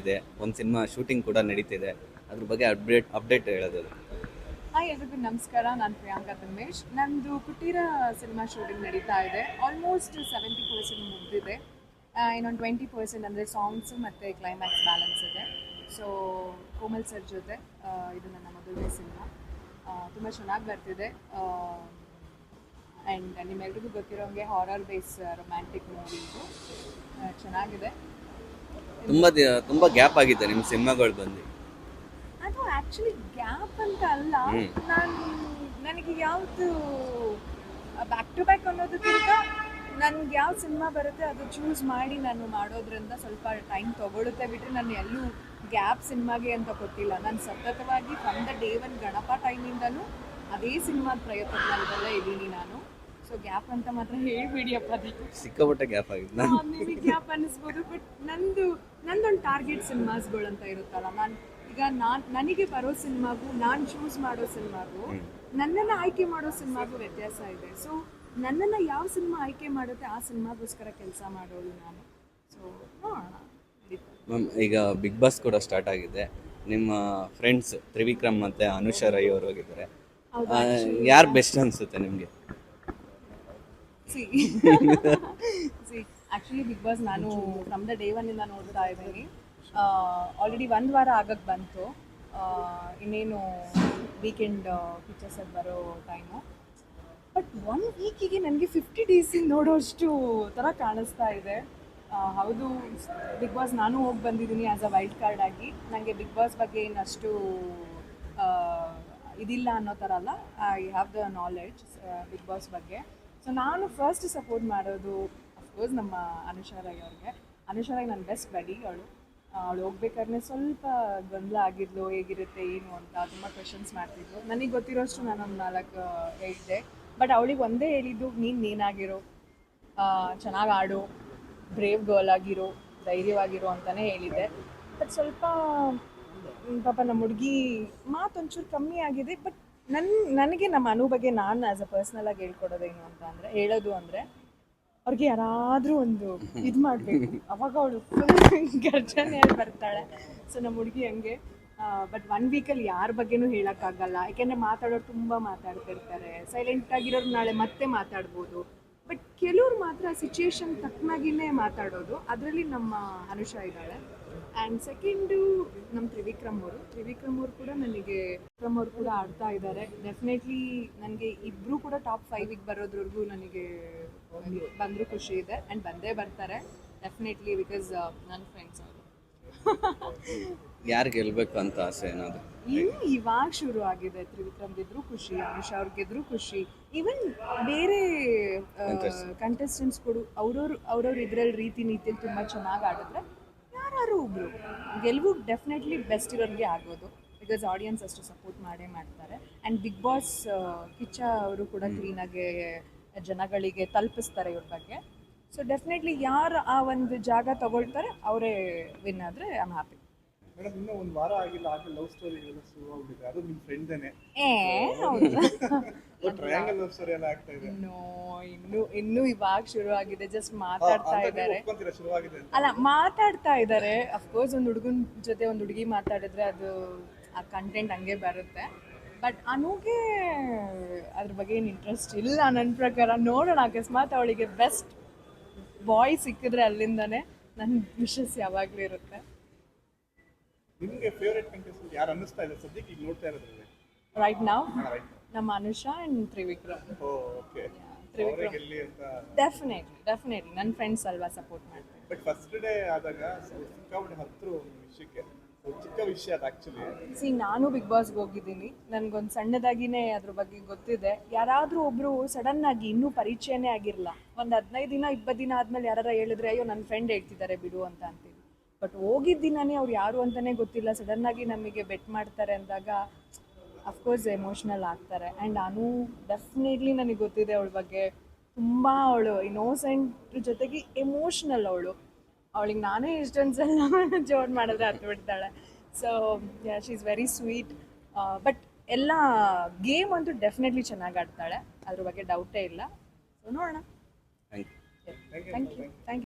ಇದೆ. ಒಂದು cinema shooting ಕೂಡ ನಡೀತಿದೆ. ಅದ್ರ ಬಗ್ಗೆ ಅಪ್ಡೇಟ್ ಅಪ್ಡೇಟ್ ಹೇಳೋದು. ಹಾಯ್ ಎಲ್ರಿಗೂ ನಮಸ್ಕಾರ, ನಾನು ಪ್ರಿಯಾಂಕಾ ತಮೇಶ್ ನಂದು ಕುಟೀರ ಸಿನಿಮಾ ಶೂಟಿಂಗ್ ನಡೀತಾ ಇದೆ. ಆಲ್ಮೋಸ್ಟ್ ಸೆವೆಂಟಿ ಪರ್ಸೆಂಟ್ ಮುಗಿದಿದೆ. ಇನ್ನೊಂದು ಟ್ವೆಂಟಿ ಪರ್ಸೆಂಟ್ ಅಂದರೆ ಸಾಂಗ್ಸು ಮತ್ತು ಕ್ಲೈಮ್ಯಾಕ್ಸ್ ಬ್ಯಾಲೆನ್ಸ್ ಇದೆ. ಸೊ ಕೋಮಲ್ ಸರ್ ಜೊತೆ ಇದು ನನ್ನ ಮೊದಲನೇ ಸಿನಿಮಾ. ತುಂಬ ಚೆನ್ನಾಗಿ ಬರ್ತಿದೆ. ಆ್ಯಂಡ್ ನಿಮ್ಮೆಲ್ರಿಗೂ ಗೊತ್ತಿರೋಂಗೆ ಹಾರರ್ ಬೇಸ್ ರೊಮ್ಯಾಂಟಿಕ್ ಮೂವಿ ಚೆನ್ನಾಗಿದೆ. ತುಂಬ ದಿ- ತುಂಬ ಗ್ಯಾಪ್ ಆಗಿದೆ ನಿಮ್ಮ ಸಿನಿಮಾಗಳು ಬಂದು. ಅದು ಆಕ್ಚುಲಿ ಗ್ಯಾಪ್ ಅಂತ ಅಲ್ಲ. ಹ್ಮ್. ನಾನು ನನಗೆ ಯಾವುದು ಬ್ಯಾಕ್ ಟು ಬ್ಯಾಕ್ ಅನ್ನೋದಕ್ಕಿಂತ ನನ್ಗೆ ಯಾವ ಸಿನಿಮಾ ಬರುತ್ತೆ ಅದು ಚೂಸ್ ಮಾಡಿ ನಾನು ಮಾಡೋದ್ರಿಂದ ಸ್ವಲ್ಪ ಟೈಮ್ ತಗೊಳುತ್ತೆ ಬಿಟ್ಟರೆ ನಾನು ಎಲ್ಲೂ ಗ್ಯಾಪ್ ಸಿನಿಮಾಗೆ ಅಂತ ಗೊತ್ತಿಲ್ಲ. ನಾನು ಸತತವಾಗಿ from the day one Ganapa ಟೈಮಿಂದನೂ ಅದೇ ಸಿನಿಮಾದ ಪ್ರಯತ್ನ ಇದ್ದೀನಿ ನಾನು. ಸೊ ಗ್ಯಾಪ್ ಅಂತ ಮಾತ್ರ ಹೇಳ್ಬಿಡಿಯಪ್ಪ ಅದಕ್ಕೆ ಸಿಕ್ಕಾಪಟ್ಟೆ ಗ್ಯಾಪ್ ಆಗಿದೆ ನಾನು ನಿಮಗೆ ಗ್ಯಾಪ್ ಅನ್ನಿಸ್ಬೋದು ಬಟ್ ನಂದು ನಂದೊಂದು ಟಾರ್ಗೆಟ್ ಸಿನಿಮಾಸ್ಗಳು ಅಂತ ಇರುತ್ತಲ್ಲ. ನಾನು ಈಗ ನಾನು ನನಗೆ ಬರೋ ಸಿನಿಮಾಗೂ ನಾನು ಚೂಸ್ ಮಾಡೋ ಸಿನಿಮಾಗೂ ನನ್ನನ್ನು ಆಯ್ಕೆ ಮಾಡೋ ಸಿನಿಮಾಗೂ ವ್ಯತ್ಯಾಸ ಇದೆ. ಸೊ ನನ್ನನ್ನು ಯಾವ ಸಿನಿಮಾ ಆಯ್ಕೆ ಮಾಡುತ್ತೆ ಆ ಸಿನಿಮಾಗೋಸ್ಕರ ಕೆಲಸ ಮಾಡೋಳು ನಾನು. ಸೊ ನೋಡೋಣ ಮ್ಯಾಮ್ ಈಗ ಬಿಗ್ ಬಾಸ್ ಕೂಡ ಸ್ಟಾರ್ಟ್ ಆಗಿದೆ. ನಿಮ್ಮ ಫ್ರೆಂಡ್ಸ್ ತ್ರಿವಿಕ್ರಮ್ ಮತ್ತು ಅನುಷಾ ರೈ ಅವರು ಹೋಗಿದ್ದಾರೆ. ಯಾರು ಬೆಸ್ಟ್ ಅನಿಸುತ್ತೆ ನಿಮಗೆ? C C actually big boss ನಾನು ಫ್ರಮ್ ದ ಡೇ ಒನ್ನಿಂದ ನೋಡ್ತಾ ಇದ್ದೀನಿ. ಆಲ್ರೆಡಿ ಒಂದು ವಾರ ಆಗಕ್ಕೆ ಬಂತು. ಇನ್ನೇನು ವೀಕೆಂಡ್ ಫೀಚರ್ಸ್ ಅದು ಬರೋ ಟೈಮು ಬಟ್ ಒನ್ ವೀಕಿಗೆ ನನಗೆ ಫಿಫ್ಟಿ ಡೇಸ್ ನೋಡೋಷ್ಟು ಥರ ಕಾಣಿಸ್ತಾ ಇದೆ. ಹೌದು ಬಿಗ್ ಬಾಸ್ ನಾನು ಹೋಗಿ ಬಂದಿದ್ದೀನಿ ಆ್ಯಸ್ ಅ ವೈಲ್ಡ್ ಕಾರ್ಡ್ ಆಗಿ. ನನಗೆ ಬಿಗ್ ಬಾಸ್ ಬಗ್ಗೆ ಇನ್ನಷ್ಟು ಇದಿಲ್ಲ ಅನ್ನೋ ಥರ ಅಲ್ಲ. I have the knowledge Big Boss ಬಗ್ಗೆ. ಸೊ ನಾನು ಫಸ್ಟ್ ಸಪೋರ್ಟ್ ಮಾಡೋದು ಅಫ್ಕೋರ್ಸ್ ನಮ್ಮ ಅನುಷಾ ರಾಯ್ ಅವ್ರಿಗೆ. ಅನುಷಾ ರಾಯ್ ನನ್ನ ಬೆಸ್ಟ್ ಬಡಿ ಅವಳು ಅವಳು ಹೋಗ್ಬೇಕಾದ್ರೆ ಸ್ವಲ್ಪ ಗೊಂದಲ ಆಗಿದ್ಲು, ಹೇಗಿರುತ್ತೆ, ಏನು ಅಂತ ತುಂಬ ಕ್ವೆಶನ್ಸ್ ಮಾಡ್ತಿದ್ಲು. ನನಗೆ ಗೊತ್ತಿರೋಷ್ಟು ನಾನು ಒಂದು ನಾಲ್ಕು ಹೇಳಿದ್ದೆ. ಬಟ್ ಅವಳಿಗೆ ಒಂದೇ ಹೇಳಿದ್ದು, ನೀನು ನೀನಾಗಿರೋ ಚೆನ್ನಾಗಿ ಆಡು ಬ್ರೇವ್ ಗರ್ಲ್ ಆಗಿರೋ, ಧೈರ್ಯವಾಗಿರೋ ಅಂತಲೇ ಹೇಳಿದ್ದೆ. ಬಟ್ ಸ್ವಲ್ಪ, ಪಾಪ ನಮ್ಮ ಹುಡುಗಿ ಮಾತು ಒಂಚೂರು ಕಮ್ಮಿ ಆಗಿದೆ ಬಟ್ ನನ್ನ ನನಗೆ ನಮ್ಮ ಅನು ಬಗ್ಗೆ ನಾನು ಆ್ಯಸ್ ಅ ಹೇಳ್ಕೊಡೋದು ಏನು ಅಂತ ಅಂದ್ರೆ, ಹೇಳೋದು ಅಂದ್ರೆ, ಅವ್ರಿಗೆ ಯಾರಾದ್ರೂ ಒಂದು ಇದು ಮಾಡ್ಬೇಕು. ಅವಾಗ ಅವಳು ಗರ್ಜನೆಯಲ್ಲಿ ಬರ್ತಾಳೆ. ಸೊ ನಮ್ಮ ಹುಡುಗಿ ಹಂಗೆ. ಬಟ್ ಒನ್ ವೀಕಲ್ಲಿ ಯಾರ ಬಗ್ಗೆನೂ ಹೇಳೋಕ್ಕಾಗಲ್ಲ. ಯಾಕೆಂದ್ರೆ ಮಾತಾಡೋರು ತುಂಬ ಮಾತಾಡ್ತಿರ್ತಾರೆ. ಸೈಲೆಂಟ್ ಆಗಿರೋರು ನಾಳೆ ಮತ್ತೆ ಮಾತಾಡ್ಬೋದು. ಬಟ್ ಕೆಲವ್ರು ಮಾತ್ರ ಸಿಚುಯೇಷನ್ ತಕ್ಕನಾಗಿನೇ ಮಾತಾಡೋದು. ಅದರಲ್ಲಿ ನಮ್ಮ ಅನುಷ ಇದ್ದಾಳೆ. ಆ್ಯಂಡ್ ಸೆಕೆಂಡು ನಮ್ಮ ತ್ರಿವಿಕ್ರಮ್ ಅವರು. ತ್ರಿವಿಕ್ರಮ್ ಅವರು ಕೂಡ ನನಗೆ ವಿಕ್ರಮ್ ಅವರು ಕೂಡ ಆಡ್ತಾ ಇದ್ದಾರೆ. ಡೆಫಿನೆಟ್ಲಿ ನನಗೆ ಇಬ್ಬರು ಕೂಡ ಟಾಪ್ ಫೈವಿಗೆ ಬರೋದ್ರವರೆಗೂ ನನಗೆ ಬಂದರೂ ಖುಷಿ ಇದೆ ಆ್ಯಂಡ್ ಬಂದೇ ಬರ್ತಾರೆ. ಡೆಫಿನೆಟ್ಲಿ ಬಿಕಾಸ್ ನನ್ನ ಫ್ರೆಂಡ್ಸ್ ಅವರು. ಯಾರು ಗೆಲ್ಬೇಕು ಅಂತ ಆಸೆ ಏನಾದ್ರು? ಇನ್ನು ಇವಾಗ ಶುರು ಆಗಿದೆ ತ್ರಿವಿಕ್ರಮ್ ಗೆದ್ರು ಖುಷಿ ಅನುಷಾ ಅವ್ರು ಗೆದ್ರು ಖುಷಿ. ಈವನ್ ಬೇರೆ ಕಂಟೆಸ್ಟೆಂಟ್ಸ್ ಕೊಡು ಅವ್ರವ್ರು ಅವ್ರವ್ರ ಇದ್ರಲ್ಲಿ ರೀತಿ ನೀತಿಯಲ್ಲಿ ತುಂಬಾ ಚೆನ್ನಾಗಿ ಆಡಿದ್ರೆ ಒಬ್ರು ಗೆಲುವು ಡೆಫಿನೆಟ್ಲಿ ಬೆಸ್ಟ್ ಇರೋರಿಗೆ ಆಗೋದು. ಬಿಕಾಸ್ ಆಡಿಯನ್ಸ್ ಅಷ್ಟು ಸಪೋರ್ಟ್ ಮಾಡೇ ಮಾಡ್ತಾರೆ. ಆ್ಯಂಡ್ ಬಿಗ್ ಬಾಸ್ ಕಿಚ್ಚ ಅವರು ಕೂಡ ಕ್ಲೀನಾಗಿ ಜನಗಳಿಗೆ ತಲುಪಿಸ್ತಾರೆ ಇವ್ರ ಬಗ್ಗೆ. ಸೊ ಡೆಫಿನೆಟ್ಲಿ ಯಾರು ಆ ಒಂದು ಜಾಗ ತಗೊಳ್ತಾರೆ ಅವರೇ ವಿನ್ ಆದರೆ ಐಮ್ ಆಮ್ ಹ್ಯಾಪಿ ಮೇಡಮ್ ಇನ್ನೂ ಒಂದು ವಾರ ಆಗಿಲ್ಲ ಆಗಲೇ ಲವ್ ಸ್ಟೋರಿಗೆಲ್ಲ ಶುರು ಆಗ್ಬಿಟ್ಟಿದೆ. ಅದು ನಿಮ್ಮ ಫ್ರೆಂಡ್ದೇನೆ ಏ ಹೌದು. ಟ್ರಯಾಂಗಲ್ ಲವ್ ಸ್ಟೋರಿ ಎಲ್ಲ ಆಗ್ತಾ ಇದೆ. ಇನ್ನು ಇನ್ನು ಇನ್ನು ಇವಾಗ ಶುರು ಆಗಿದೆ ಜಸ್ಟ್ ಮಾತಾಡ್ತಾ ಇದ್ದಾರೆ. ಶುರುವಾಗಿದೆ ಅಂತ. ಅಲ್ಲ ಮಾತಾಡ್ತಾ ಇದ್ದಾರೆ. ಅಫ್ಕೋರ್ಸ್ ಒಂದು ಹುಡುಗನ ಜೊತೆ ಒಂದು ಹುಡುಗಿ ಮಾತಾಡಿದ್ರೆ ಅದು ಆ ಕಂಟೆಂಟ್ ಹಂಗೆ ಬರುತ್ತೆ. ಬಟ್ ಅನುಗೆ ಅದ್ರ ಬಗ್ಗೆ ಏನು ಇಂಟ್ರೆಸ್ಟ್ ಇಲ್ಲ ನನ್ನ ಪ್ರಕಾರ. ನೋಡೋಣ ಅಕಸ್ಮಾತ್ ಅವಳಿಗೆ ಬೆಸ್ಟ್ ಬಾಯ್ ಸಿಕ್ಕಿದ್ರೆ ಅಲ್ಲಿಂದಾನೆ ನನ್ನ ವಿಶಸ್ ಯಾವಾಗಲೂ ಇರುತ್ತೆ. ನಿಮಗೆ ಫೇವ್ರೆಟ್ ಕಂಟೆಸ್ಟೆಂಟ್ ಯಾರು ಅನ್ನಿಸ್ತಾ ಇದೆ? ಸದ್ಯಕ್ಕೆ ಈಗ ನೋಡ್ತಾ ಇರೋದ್ರಲ್ಲಿ. ರೈಟ್ ನಾವು ನಮ್ಮ ಅನುಷಾ ಆ್ಯಂಡ್ ತ್ರಿವಿಕ್ರಮ್. ಓಕೆ ತ್ರಿವಿಕ್ರಮ್. ಗೆಲ್ಲಿ ಅಂತ ಡೆಫಿನೆಟ್ಲಿ ಡೆಫಿನೆಟ್ಲಿ ನನ್ನ ಫ್ರೆಂಡ್ಸ್ ಅಲ್ವಾ ಸಪೋರ್ಟ್ ಮಾಡ್ತಾರೆ. ಬಟ್ ಫಸ್ಟ್ ಡೇ ಆದಾಗ ಸಿಕ್ಕಾಪಟ್ಟೆ ಹತ್ರ ವಿಷಯಕ್ಕೆ ಚಿಕ್ಕ ವಿಷಯ ಅದು ಆಕ್ಚುಲಿ ಸಿ ನಾನು ಬಿಗ್ ಬಾಸ್ಗೆ ಹೋಗಿದ್ದೀನಿ. ನನಗೊಂದು ಸಣ್ಣದಾಗಿನೇ ಅದ್ರ ಬಗ್ಗೆ ಗೊತ್ತಿದೆ. ಯಾರಾದರೂ ಒಬ್ಬರು ಸಡನ್ ಆಗಿ ಇನ್ನೂ ಪರಿಚಯನೇ ಆಗಿರಲ್ಲ. ಒಂದು ಹದಿನೈದು ದಿನ ಇಪ್ಪತ್ತು ದಿನ ಆದಮೇಲೆ ಯಾರು ಹೇಳಿದ್ರೆ ಅಯ್ಯೋ ನನ್ನ ಫ್ರೆಂಡ್ ಹೇಳ್ತಿದ್ದಾರೆ ಬಿಡು ಅಂತ ಅಂತೀವಿ. ಬಟ್ ಹೋಗಿದ್ದ ದಿನನೇ ಅವ್ರು ಯಾರು ಅಂತಲೇ ಗೊತ್ತಿಲ್ಲ. ಸಡನ್ನಾಗಿ ನಮಗೆ ಬೆಟ್ ಮಾಡ್ತಾರೆ ಅಂದಾಗ ಅಫ್ಕೋರ್ಸ್ ಎಮೋಷ್ನಲ್ ಆಗ್ತಾರೆ. ಆ್ಯಂಡ್ ನಾನು ಡೆಫಿನೆಟ್ಲಿ ನನಗೆ ಗೊತ್ತಿದೆ ಅವಳ ಬಗ್ಗೆ. ತುಂಬ ಅವಳು ಇನ್ನೋಸೆಂಟ್ ಜೊತೆಗೆ ಎಮೋಷ್ನಲ್ ಅವಳು. ಅವಳಿಗೆ ನಾನೇ ಇಷ್ಟೊಂದು ಸಲ ಜೋಡ್ ಮಾಡಿದ್ರೆ ಹತ್ತು ಬಿಡ್ತಾಳೆ. So she is very sweet but ಎಲ್ಲ ಗೇಮ್ ಅಂತೂ ಡೆಫಿನೆಟ್ಲಿ ಚೆನ್ನಾಗಿ ಆಡ್ತಾಳೆ. ಅದ್ರ ಬಗ್ಗೆ ಡೌಟೇ ಇಲ್ಲ. ಸೊ ನೋಡೋಣ. Thank you thank you